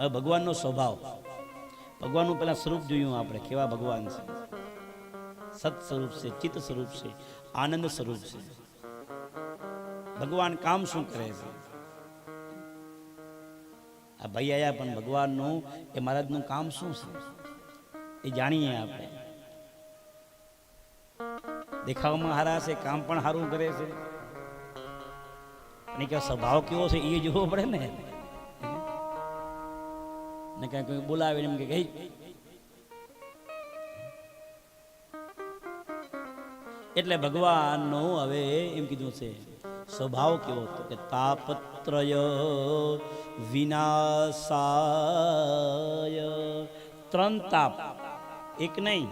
હવે ભગવાનનો સ્વભાવ. ભગવાનનું પહેલાં સ્વરૂપ જોયું આપણે, કેવા ભગવાન છે. સત સ્વરૂપ છે ચિત્ત સ્વરૂપ છે, આનંદ સ્વરૂપ છે. ભગવાન કામ શું કરે છે? આ ભાઈ આયા પણ ભગવાનનું, એ મહારાજનું કામ શું છે? એ જાણીએ આપણે. દેખાવમાં હારા છે, કામ પણ સારું કરે છે. અને કે સ્વભાવ કેવો છે એ જોવો પડે ને. ને કાંઈ કોઈ બોલાવીને એમ કે ગઈ એટલે ભગવાનનો હવે એમ કીધું છે, સ્વભાવ કેવો હતો કે તાપત્રય વિનાશાય. ત્રણ તાપ, એક નહીં,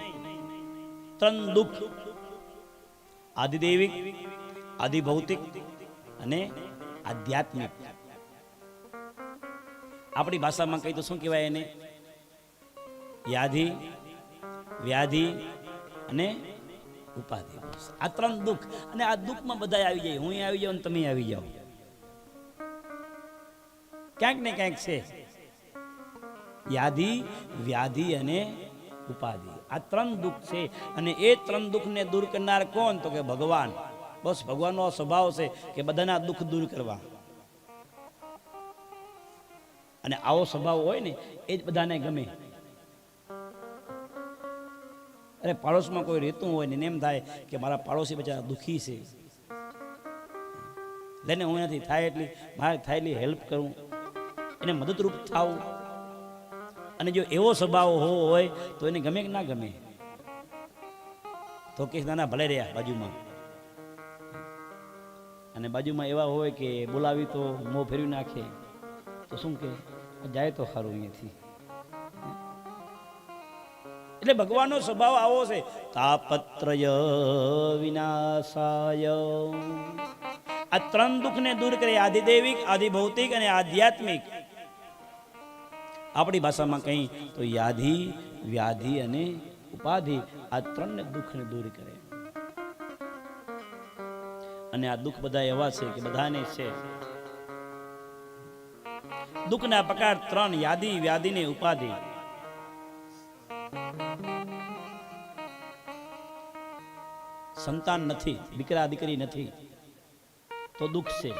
ત્રણ દુઃખ. આદિદૈવિક, આદિભૌતિક અને આધ્યાત્મિક. આપણી ભાષામાં કહી તો શું કહેવાય એને? વ્યાધિ વ્યાધિ અને ઉપાધિ. આ ત્રણ દુઃખ. અને આ દુઃખમાં બધા આવી જાય. હું આવી જાઉં તમે આવી જાઓ. ક્યાંક ને ક્યાંક છે. યાદી વ્યાધિ અને ઉપાધિ. આ ત્રણ દુઃખ છે. અને એ ત્રણ દુઃખને દૂર કરનાર કોણ? તો કે ભગવાન. બસ ભગવાનનો સ્વભાવ છે કે બધાના દુઃખ દૂર કરવા. અને આવો સ્વભાવ હોય ને, એ જ બધાને ગમે. અરે પાડોશમાં કોઈ રહેતું હોય ને એમ થાય કે મારા પાડોશી બચારા દુઃખી છે. લઈને હું એનાથી થાય એટલી, મારે થાય એટલી હેલ્પ કરું. એને મદદરૂપ થાવું. અને જો એવો સ્વભાવ હોય, તો એને ગમે કે ના ગમે. તો કે નાના ભલે રહ્યા બાજુમાં. અને બાજુમાં એવા હોય કે બોલાવી તો મોં ફેરવી નાખે. તો શું કે? જાય તો સારું અહીંયાથી. એટલે ભગવાનનો સ્વભાવ આવો છે, તાપત્રય વિનાશાય. આ ત્રણ દુઃખને દૂર કરે આદિદેવિક આદિભૌતિક અને આધ્યાત્મિક. આપણી ભાષામાં કહી તો યાધિ, વ્યાધિ અને ઉપાધિ, આ ત્રણને દુઃખને દૂર કરે. અને આ દુઃખ બધા એવા છે કે બધાને છે. દુઃખના પ્રકાર ત્રણ યાદી વ્યાધિ ને ઉપાધિ. સંતાન નથી, દીકરા દીકરી નથી, તો દુઃખ છે.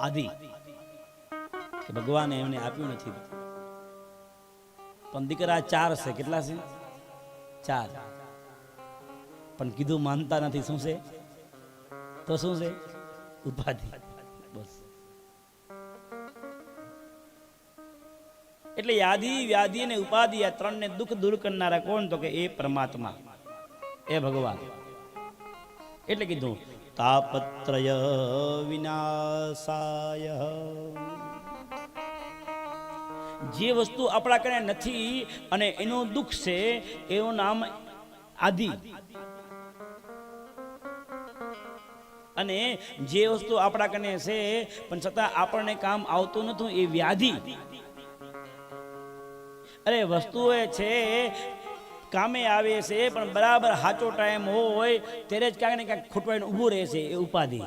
આદિ ભગવાને એમને આપ્યું નથી. પણ દીકરા ચાર છે, કેટલા છે? ચાર. પણ કીધું માનતા નથી, શું છે? તો શું છે? ઉપાધિ. બસ. એટલે યાદી, વ્યાધિ અને ઉપાધિ આ ત્રણને દુઃખ દૂર કરનારા કોણ? તો કે એ પરમાત્મા. એ ભગવાન. એટલે કીધું, તાપત્રય વિનાશાય. જે વસ્તુ આપણા કને નથી અને એનું દુઃખ છે, એનું નામ આદિ. અને જે વસ્તુ આપણા કને છે, પણ છતાં આપણને કામ આવતું નતું એ વ્યાધિ. અરે વસ્તુઓ છે, કામે આવે છે, પણ બરાબર સાચો ટાઈમ હોય, ત્યારે જ ક્યાંક ને ક્યાંક ખૂટવાઈને ઊભું રહે છે એ ઉપાધિ.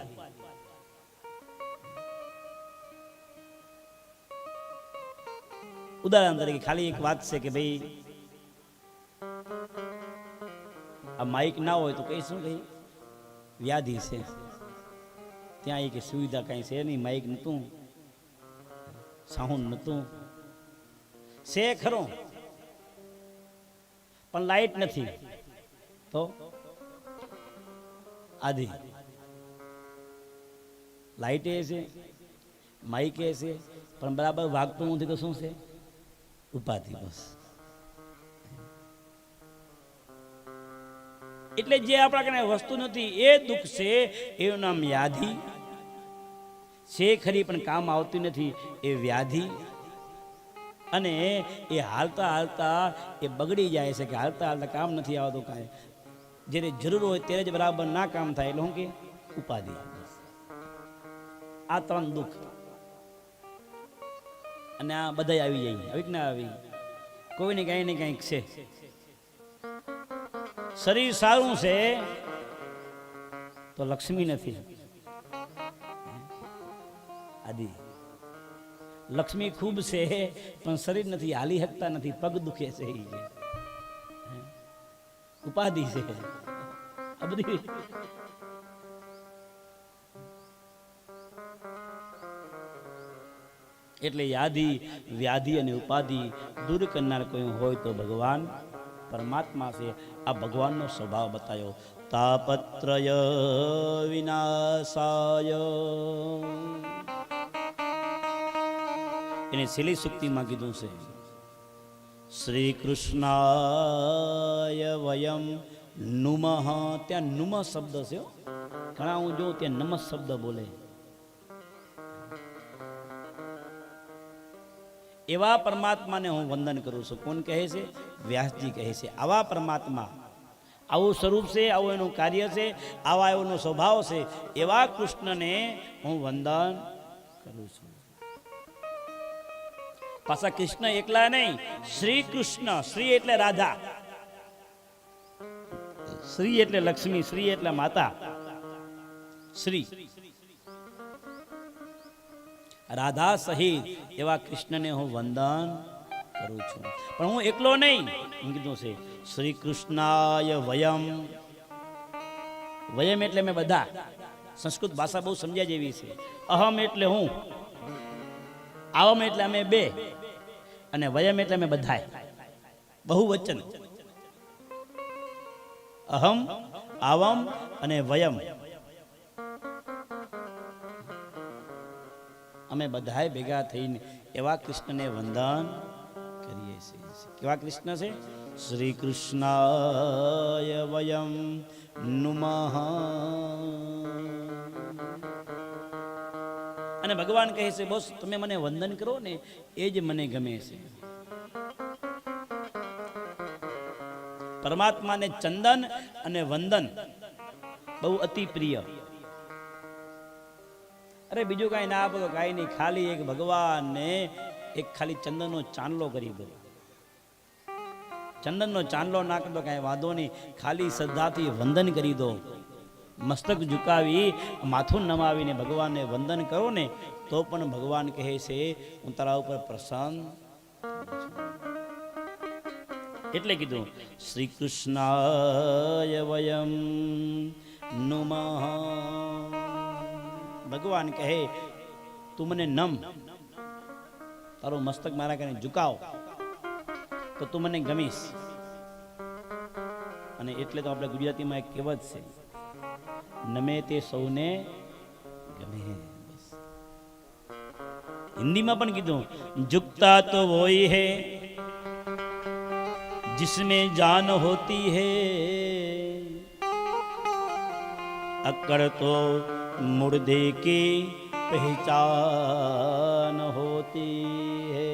ઉદાહરણ તરીકે ખાલી એક વાત છે કે ભાઈ, આ માઇક ના હોય તો કહીશું કઈ વ્યાધિ છે. ત્યાં એ કે સુવિધા કઈ છે નહીં માઇક નતું સાઉન્ડ નતું છે ખરો. પણ લાઈટ નથી. તો? આધી લાઈટ એ છે માઇક એ છે, પણ બરાબર વાગતું નથી તો શું છે? ઉપાધિ બસ. એટલે જે આપણા કને વસ્તુ નથી, એ દુઃખ છે, એનું નામ યાધિ છે ખરી, પણ કામ આવતી નથી, એ વ્યાધિ. અને એ હાલતા હાલતા એ બગડી જાય છે કે હાલતા હાલતા કામ નથી આવતું કાંઈ. જ્યારે જરૂર હોય ત્યારે જ બરાબર ના કામ થાય એટલે શું કે ઉપાધિ. આ ત્રણ દુઃખ. અને આ બધા આવી જાય આવી ના આવી. કોઈને કાંઈ ને કાંઈક છે. શરીર સારું છે તો લક્ષ્મી નથી. આદિ. લક્ષ્મી ખૂબ છે, પણ શરીર નથી, હાલી શકતા નથી, પગ દુખે છે. ઉપાધિ છે. આ બધી એટલે યાદી, વ્યાધિ અને ઉપાધિ દૂર કરનાર કોઈ હોય તો ભગવાન પરમાત્મા છે. આ ભગવાનનો સ્વભાવ બતાવ્યો તાપત્રય વિનાશાય. એને છેલ્લી સુક્તિમાં કીધું છે શ્રી કૃષ્ણાય વયમ નુમઃ. ત્યાં નુમ શબ્દ છે ઘણા હું જોઉં ત્યાં નમઃ શબ્દ બોલે. એવા પરમાત્માને હું વંદન કરું છું. કોણ કહે છે? વ્યાસજી કહે છે. આવા પરમાત્મા, આવું સ્વરૂપ છે, આવું એનું કાર્ય છે, આવા એનો સ્વભાવ છે, એવા કૃષ્ણને હું વંદન કરું છું. પાછા કૃષ્ણ એકલા નહીં, શ્રી કૃષ્ણ, શ્રી એટલે રાધા. શ્રી એટલે લક્ષ્મી, શ્રી એટલે માતા. શ્રી. રાધા સહિત એવા કૃષ્ણને હું વંદન કરું છું. પણ હું એકલો નહીં કીધું છે, શ્રી કૃષ્ણાય વયમ. વયમ એટલે મેં બધા. સંસ્કૃત ભાષા બહુ સમજ્યા જેવી છે. અહમ એટલે હું. આવમ એટલે અમે બે અને વયમ એટલે અમે બધાય. બહુ વચન અહમ, આવમ અને વયમ. અમે બધાય ભેગા થઈને એવા કૃષ્ણને વંદન કરીએ છીએ. કેવા કૃષ્ણ છે? શ્રી કૃષ્ણાય વયમ નુમઃ. અને ભગવાન કહે છે, બોસ, તમે મને વંદન કરો ને, એ જ મને ગમે છે. પરમાત્માને ચંદન અને વંદન બહુ અતિ પ્રિય. અરે, બીજું કાંઈ ના આપો કાંઈ નહીં. ખાલી એક ભગવાનને એક ખાલી ચંદનનો ચાંદલો કરી દો. ચંદનનો ચાંદલો નાખ દો, કાંઈ વાંધો નહીં. ખાલી શ્રદ્ધાથી વંદન કરી દો. મસ્તક ઝુકાવી, માથું નમાવીને ભગવાનને વંદન કરો ને તો પણ ભગવાન કહે છે, હું તારા ઉપર પ્રસન્ન એટલે કીધું શ્રી કૃષ્ણાય વયમ નુમઃ. ભગવાન કહે, તું મને નમ. તારું મસ્તક મારા કરીને ઝુકાવ, તો તું મને ગમીશ. અને એટલે તો આપણે ગુજરાતીમાં એક કહેવત છે નમે તે સૌને ગમે બસ. હિન્દીમાં પણ કીધું ઝુકતા તો વોઈ હે जिसमें जान होती है अकड़ तो मुर्दे की पहचान होती है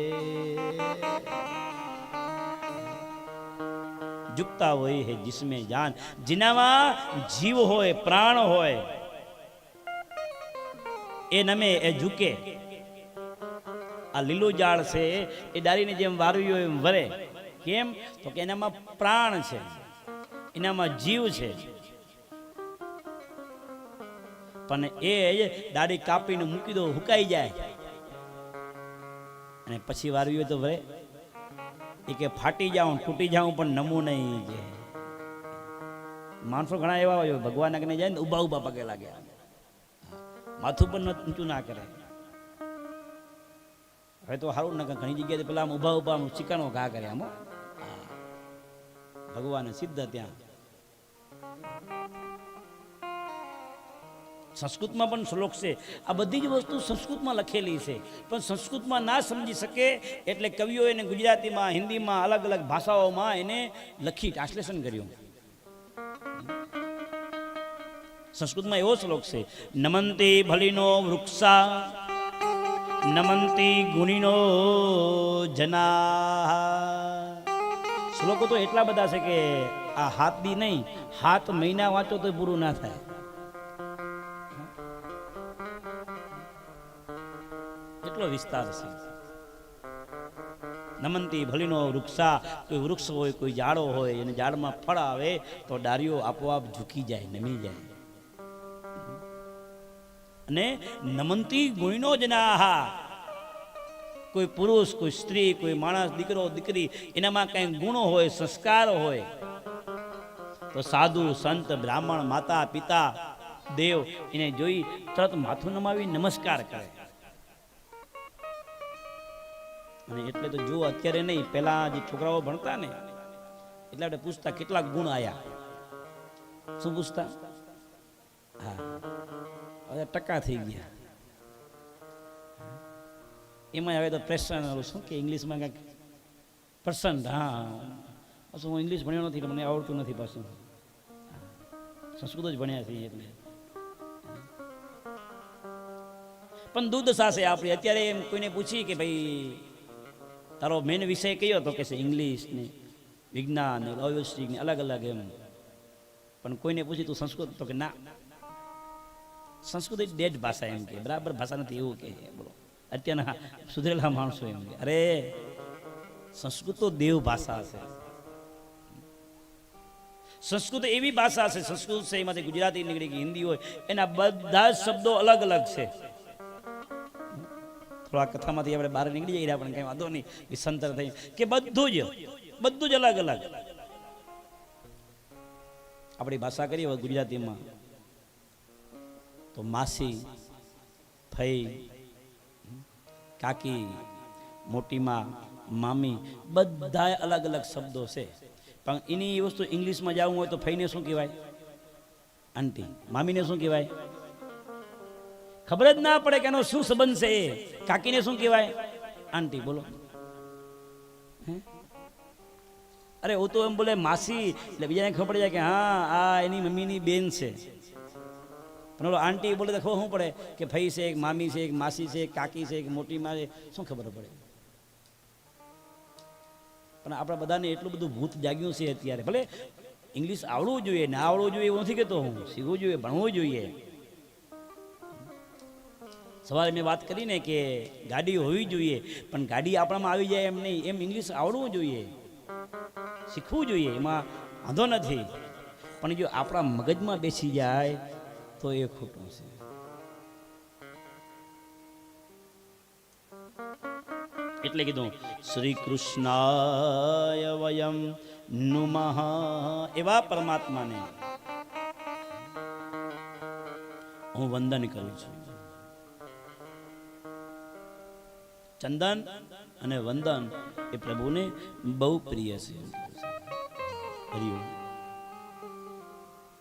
ઝુકતા હોય હે જિસમે જાન. જેનામાં જીવ હોય, પ્રાણ હોય, એ નમે, એ ઝૂકે. આ લીલું ઝાડ છે, એ ડાળીને જેમ વારવી હોય એમ વરે. કેમ? તો કે એનામાં પ્રાણ છે, એનામાં જીવ છે. પણ એ જ દાડી કાપીને મૂકી દો, હુકાઈ જાય. અને પછી વારવી હોય તો વરે. એ કે ફાટી જાઉં તૂટી જાઉં પણ નમું નહીં જે. માણસો ઘણા એવા હોય, ભગવાન આગને જાય ને ઊભા ઊભા પગે લાગે. માથું પણ ઊંચું ના કરે. હવે તો સારું ના ઘણી જગ્યાએ પેલા આમ ઊભા ઊભા આમ ચીકાનો ઘા કરે આમ. ભગવાન સિદ્ધ ત્યાં. સંસ્કૃતમાં પણ શ્લોક છે. આ બધી જ વસ્તુ સંસ્કૃતમાં લખેલી છે. પણ સંસ્કૃતમાં ના સમજી શકે એટલે કવિઓ એને ગુજરાતીમાં, હિન્દીમાં અલગ અલગ ભાષાઓમાં એને લખી, ટ્રાન્સલેશન કર્યું. સંસ્કૃતમાં એવો શ્લોક છે. નમંતે ભલીનો વૃક્ષા, નમંતી ગુણીનો જના શ્લોકો તો એટલા બધા છે કે આ હાથ બી નહીં, હાથ મહિના વાંચો તો પૂરું ના થાય. એટલો વિસ્તાર છે. નમંતી ભલીનો વૃક્ષા, કોઈ વૃક્ષ હોય, કોઈ ઝાડો હોય અને ઝાડમાં ફળ આવે તો ડાળીઓ આપોઆપ ઝૂકી જાય, નમી જાય. અને નમંતી ગુણનો જ ના કોઈ પુરુષ, કોઈ સ્ત્રી, કોઈ માણસ, દીકરો, દીકરી, એનામાં કંઈ ગુણો હોય, સંસ્કાર હોય, તો સાધુ, સંત, બ્રાહ્મણ, માતા, પિતા, દેવ એને જોઈ તરત માથું નમાવી નમસ્કાર કરે. અને એટલે તો જો અત્યારે નહીં પહેલા જે છોકરાઓ ભણતા ને, એટલે આપણે પૂછતા કેટલા ગુણ આયા. શું પૂછતા? હા. હવે ટકા થઈ ગયા. એમાં હવે તો પ્રેશન શું કે ઇંગ્લિશમાં કાંઈક? પર્સન્ટ હા. પાછું હું ઇંગ્લિશ ભણ્યો નથી, મને આવડતું નથી પાછું. સંસ્કૃત જ ભણ્યા છીએ એટલે. પણ દૂધ સાસે આપણી, અત્યારે એમ કોઈને પૂછી કે ભાઈ તારો મેન વિષય કયો તો કે છે ઇંગ્લિશની વિજ્ઞાન ને લોજિસ્ટિક અલગ અલગ એમ. પણ કોઈને પૂછ્યું તું સંસ્કૃત તો કે ના. સંસ્કૃત ડેડ ભાષા એમ કે, બરાબર ભાષા નથી એવું કે. બોલો. અત્યારના સુધરેલા માણસો એમ કે. અરે, સંસ્કૃત તો દેવ ભાષા છે. સંસ્કૃત એવી ભાષા છે, સંસ્કૃત છે, એમાંથી ગુજરાતી નીકળી કે હિન્દી હોય, એના બધા જ શબ્દો અલગ અલગ છે. થોડા કથામાંથી આપણે બહાર નીકળી જઈએ પણ કંઈ વાંધો નહીં. વિસંતર થઈ કે બધું જ બધું જ અલગ અલગ. આપણી ભાષા કરીએ હવે ગુજરાતીમાં. તો માસી, ફઈ, કાકી, મોટીમાં, મામી, બધા અલગ અલગ શબ્દો છે. પણ એની વસ્તુ ઇંગ્લિશમાં જવું હોય તો ફઈને શું કહેવાય? આંટી, મામીને શું કહેવાય? ખબર જ ના પડે કે એનો શું સંબંધ છે એ. કાકીને શું કહેવાય? આંટી, બોલો? અરે, હું તો એમ બોલે, માસી, એટલે બીજાને ખબર જાય કે, હા, આ એની મમ્મીની બેન છે. પણ ઓલો આંટી બોલે, તો ખબર શું પડે? કે ભાઈ છે, એક મામી છે, એક માસી છે, એક કાકી છે, એક મોટી માં છે. શું ખબર પડે? પણ આપણા બધાને એટલું બધું ભૂત જાગ્યું છે અત્યારે. ભલે ઇંગ્લિશ આવડવું જોઈએ, ના આવડવું જોઈએ, એવું નથી કહેતો હું. શીખવું જોઈએ, ભણવું જોઈએ. સવારે મેં વાત કરી ને કે ગાડી હોવી જોઈએ, પણ ગાડી આપણામાં આવી જાય એમ નહીં. એમ ઇંગ્લિશ આવડવું જોઈએ. શીખવું જોઈએ. એમાં વાંધો નથી. પણ જો આપણા મગજમાં બેસી જાય, તો એ ખોટું છે. એટલે કીધું, શ્રી કૃષ્ણાય વયમ નુમઃ. એવા પરમાત્માને હું વંદન કરું છું. ચંદન અને વંદન એ પ્રભુને બહુ પ્રિય છે. હરિઓમ